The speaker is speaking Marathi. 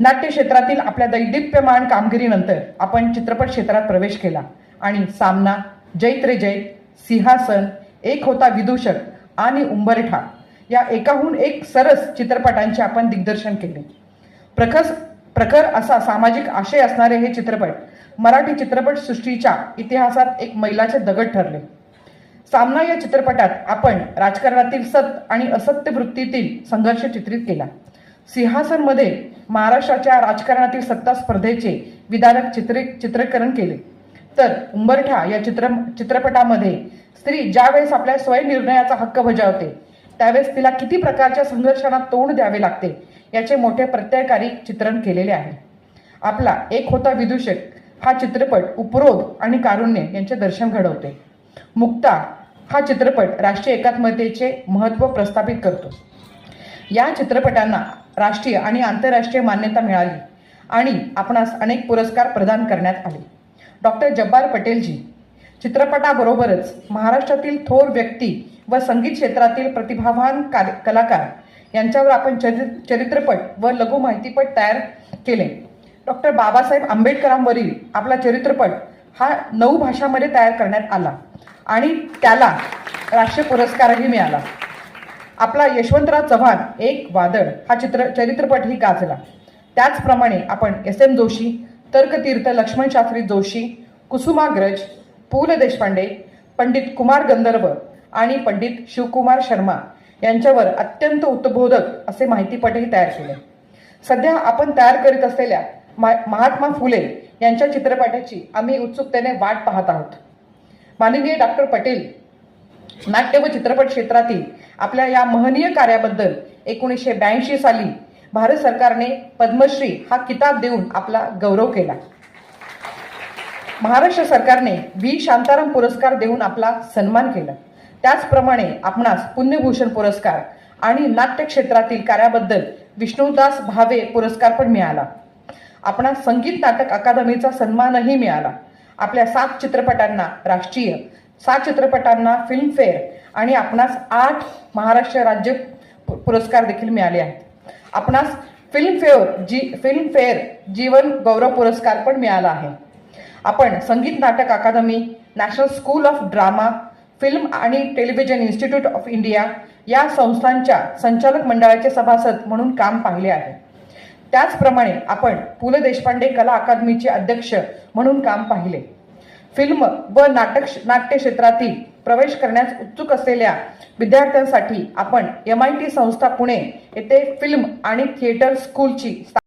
नाट्य क्षेत्रातील आपल्या दैदिप्यमान कामगिरीनंतर आपण चित्रपट क्षेत्रात प्रवेश केला. आणि सामना जैत रे सिंहासन एक होता विदूषक आणि उंबरठा या एकाहून एक सरस चित्रपटांचे आपण दिग्दर्शन केले. प्रखस प्रखर असा सामाजिक आशय असणारे हे चित्रपट मराठी चित्रपटसृष्टीच्या इतिहासात एक मैलाचे दगड ठरले. सामना या चित्रपटात आपण राजकारणातील सत आणि असत्य वृत्तीतील संघर्ष चित्रित केला. सिंहासनमध्ये महाराष्ट्राच्या राजकारणातील सत्ता स्पर्धेचे विदारक चित्रे चित्रीकरण केले. तर उंबरठा या चित्र चित्रपटामध्ये स्त्री ज्यावेळेस आपल्या स्वयंनिर्णयाचा हक्क बजावते त्यावेळेस तिला किती प्रकारच्या संघर्षांना तोंड द्यावे लागते याचे मोठे प्रत्ययकारी चित्रण केलेले आहे. आपला एक होता विदूषक हा चित्रपट उपरोध आणि कारुण्य यांचे दर्शन घडवते. मुक्ता हा चित्रपट राष्ट्रीय एकात्मतेचे महत्त्व प्रस्थापित करतो. या चित्रपटांना राष्ट्रीय आणि आंतरराष्ट्रीय मान्यता मिळाली आणि आपणास अनेक पुरस्कार प्रदान करण्यात आले. डॉक्टर जब्बार पटेलजी चित्रपटाबरोबरच महाराष्ट्रातील थोर व्यक्ती व संगीत क्षेत्रातील प्रतिभावान कार्य कलाकार यांच्यावर आपण चरि चरित्रपट व लघु माहितीपट तयार केले. डॉक्टर बाबासाहेब आंबेडकरांवरील आपला चरित्रपट हा नऊ भाषांमध्ये तयार करण्यात आला आणि त्याला राष्ट्रीय पुरस्कारही मिळाला. आपला यशवंतराव चव्हाण एक वादळ हा चित्र चरित्रपटही गाजला. त्याचप्रमाणे आपण एस एम जोशी तर्कतीर्थ लक्ष्मण शास्त्री जोशी कुसुमाग्रज पु ल देशपांडे पंडित कुमार गंधर्व आणि पंडित शिवकुमार शर्मा यांच्यावर अत्यंत उत्तबोधक असे माहितीपटही तयार केले. सध्या आपण तयार करीत असलेल्या मा- महात्मा फुले यांच्या चित्रपटाची आम्ही उत्सुकतेने वाट पाहत आहोत. माननीय डॉक्टर पटेल नाट्य व चित्रपट क्षेत्रातील आपल्या या महनीय कार्याबद्दल एकोणीसशे ब्याऐंशी साली भारत सरकारने पद्मश्री हा किताब देऊन आपला गौरव केला. महाराष्ट्र सरकारने व्ही. शांताराम पुरस्कार देऊन आपला सन्मान केला. त्याचप्रमाणे आपणास पुण्यभूषण पुरस्कार आणि नाट्य क्षेत्रातील कार्याबद्दल विष्णुदास भावे पुरस्कार पण मिळाला. आपणास संगीत नाटक अकादमीचा सन्मानही मिळाला. आपल्या सात चित्रपटांना राष्ट्रीय सात चित्रपटांना फिल्मफेअर आणि आपणास आठ महाराष्ट्र राज्य पु- पुरस्कार देखील मिळाले आहेत. आपणास फिल्मफेअर जी फिल्मफेअर जीवन गौरव पुरस्कार पण मिळाला आहे. आपण Sangeet Natak Akademi national school of drama film आणि टेलिव्हिजन इन्स्टिट्यूट ऑफ इंडिया या संस्थांच्या संचालक मंडळाचे सभासद म्हणून काम पाहिले आहे. त्याचप्रमाणे आपण पु ल देशपांडे कला अकादमीचे अध्यक्ष म्हणून काम पाहिले. फिल्म व नाटक नाट्य क्षेत्रातील प्रवेश करण्यास उत्सुक असलेल्या विद्यार्थ्यांसाठी आपण एम आय टी संस्था पुणे येथे फिल्म आणि थिएटर स्कूलची